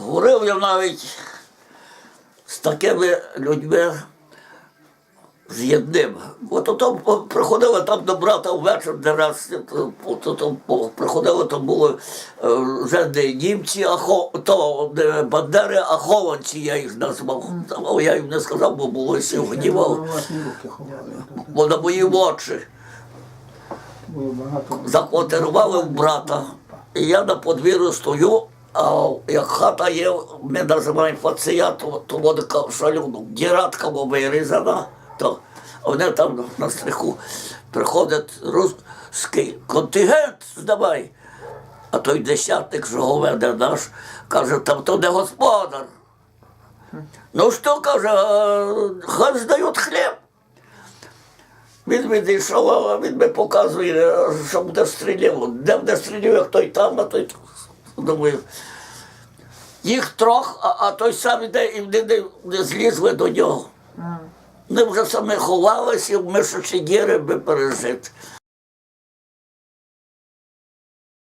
Говорив я навіть з такими людьми, з єдним. От то приходили там до брата ввечері, де раз приходили, то були е, вже не німці, а хо, то не бандери, а хованці я їх назвав. Там, Я їм не сказав, бо було сів гнівав, бо на мої очі заквартирували в брата. І я на подвір'ю стою, а як хата є, ми називаємо фація, то, то вода шалюну, діратка вирізана, то вони там на стриху приходить русський контингент, здавай. А той десятник, що говеде наш, каже, там то не господар. Ну що, каже, хай здають хліб. Він відійшов, а він мені показує, що буде стріляв. Де буде стріляв, як той там, а той тут. Думаю. Їх трьох, а, а той сам іде і вони не, не злізли до нього. Вони вже самі ховалися, в мишучі діри би пережити.